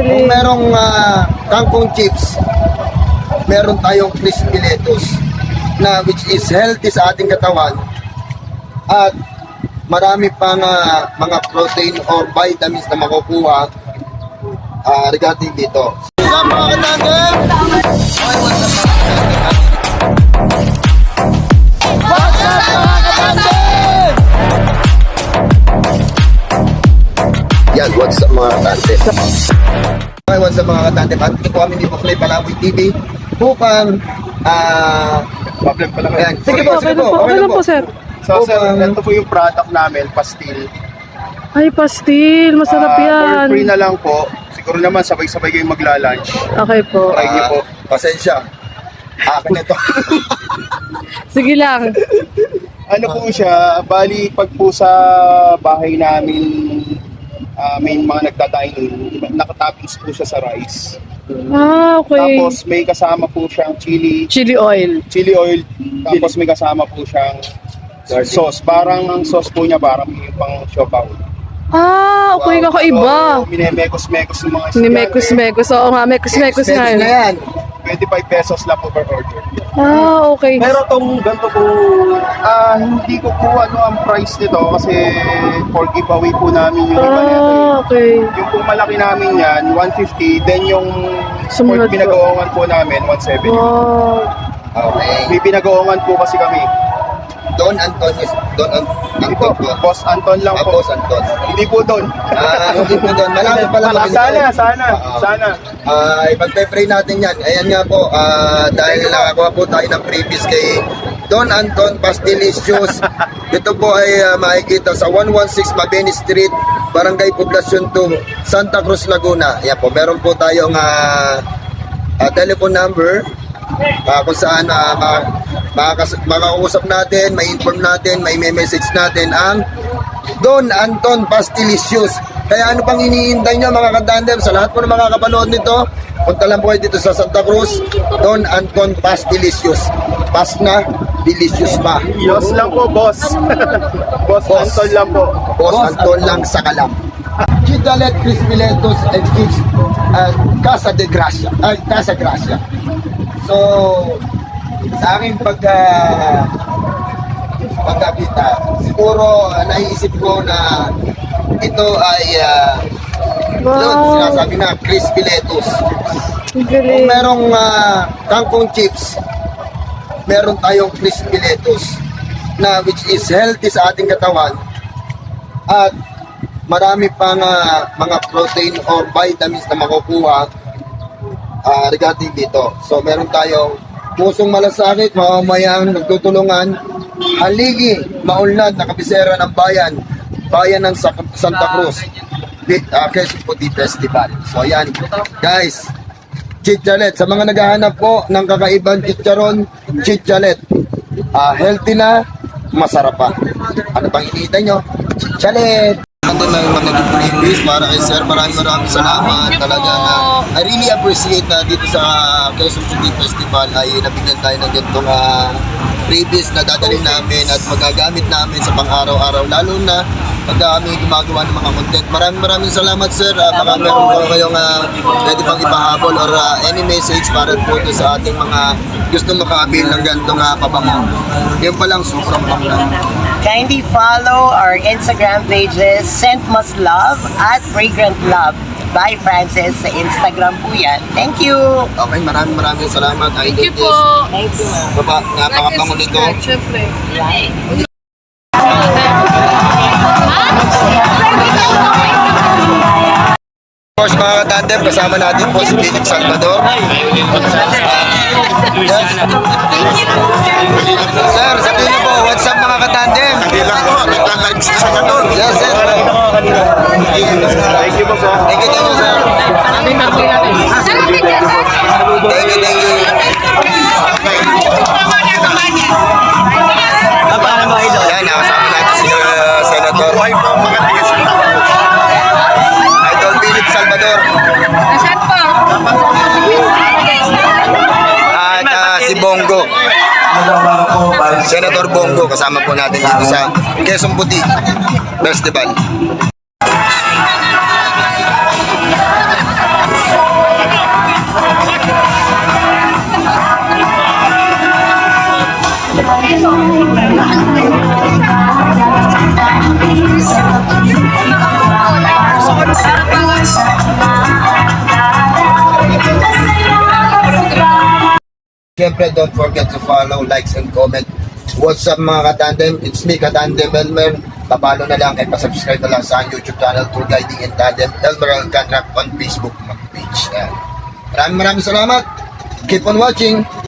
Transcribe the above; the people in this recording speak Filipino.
Kung merong ah, kangkong chips, meron tayong crispy lettuce na which is healthy sa ating katawan at marami pang ah, mga protein or vitamins na makukuha ah, regarding dito. Up mga katandem? Ay, what's Yan, what's up mga katandem? Okay, what's up mga katandem? At ito po kami ni Buklay Palaboy TV upang ah, Problem pala Ayan. kayo. Sige Okay, okay lang po, okay lang po, sir. So, sir, ito po yung product namin, pastil. Ay, pastil. Masarap Ah, yan. For free na lang po. Siguro naman sabay-sabay kayong magla-lunch. Okay po. Try niyo po. ah, pasensya. Akin na to. Sige lang. Ano po siya, bali pag po sa bahay namin, ah, may mga nakatoppings po siya sa rice. Ah, okay. Tapos may kasama po siyang chili, Chili oil. chili oil, tapos may kasama po siyang sauce. Parang ang sauce po niya parang yung pang siopaw. Ah, okay. Wow. Kakaiba. So, minemekos-mekos ng mga Ni estudyante. Mekos-Mekos. Oo nga, Mekos-Mekos nga Steps yun. na yan. 25 pesos lang po per order. Ah, okay. Pero tong ganito po, ah hindi ko po ano ang price nito kasi for giveaway po namin yung iba nito. eh. Ah, okay. Yung po malaki namin yan, 150, then yung Sumunod for po. pinag-oongan po namin, 170. Wow. Okay. May pinag-oongan po kasi kami. Don Antonio. Don An Hindi po. Boss Anton lang Ah, po. Boss Anton. Hindi po doon. Ah, hindi po doon. Malapit pala Sana, kami sana, sana, Oo. sana. Ah, ipagpe-pray natin yan. Ayan nga po, ah, dahil nakakuha po tayo ng previous kay Don Anton Pastilicious. Ito po ay ah, makikita sa 116 Mabini Street, Barangay Poblacion 2, Santa Cruz, Laguna. Ayan po, meron po tayong ah, ah, telephone number ah, kung saan uh, makakas- makakausap natin, may inform natin, may message natin ang Don Anton Pastilicious. Kaya ano pang iniintay nyo mga katandem sa lahat po ng makakapanood nito, punta lang po kayo dito sa Santa Cruz, Don Anton Pastilicious. Pas na, delicious pa. Yos lang po, boss. boss, Boss. Anton lang po. Boss Anton lang sa kalam. Chidalet Crispy Lettuce and Chips at Casa de Gracia. Ay, Casa Gracia. So, sa aking pagka pagkakita, siguro uh, naiisip ko na ito ay uh, yun, Wow. sinasabi na crispy lettuce. Ang Kung galing. merong ah, kangkong chips, meron tayong crispy lettuce na which is healthy sa ating katawan at marami pang ah, mga protein or vitamins na makukuha ah, regarding dito. So meron tayong pusong malasakit, mamamayang nagtutulungan, haligi, maunlad na kabisera ng bayan, bayan ng Sa- Santa Cruz, Di- uh, Quezon Puti Festival. So yan, guys, Chichalet. Sa mga naghahanap po ng kakaibang chicharon, Chichalet. Ah, healthy na, masarap pa. Ano pang iniintay nyo? Chichalet! Ando na yung mga freebies para kay Sir. Maraming maraming salamat. Talaga na. I really appreciate na dito sa Quezon City Festival ay nabigyan tayo ng ganitong uh, freebies na dadalhin namin at magagamit namin sa pang-araw-araw. Lalo na pag kami gumagawa ng mga content. Maraming maraming salamat Sir. Uh, baka meron po kayong uh, pwede pang ipahabol or ah, any message para po ito sa ating mga gusto makaabil ng ganitong uh, pabango. Yan pa lang, sobrang bangla. Kindly follow our Instagram pages, Scent Must Love at Fragrant Love by Francis sa Instagram po yan. Thank you! Okay, maraming maraming salamat. Thank you po. Thank you. Baba, napakabango nito. Siyempre. Of course, mga katandem, kasama natin po si Philip Salvador. Ah, yes. Sir, sabihin niyo Senador. Yes, sir. Thank you po, sir. Thank you, thank you, sir. Thank you, thank you. Yan, nakasama natin si uh, Senator po. Idol Philip Salvador. Senator Bongo, kasama po natin dito sa Quezon Puti Festival. Siyempre, don't forget to follow, likes, and comment. What's up mga katandem? It's me, Katandem Elmer. Papalo na lang at pasubscribe na lang sa YouTube channel, Tour Guiding and Tandem, Elmer Alcanrap on Facebook page. Yan. Maraming maraming salamat. Keep on watching.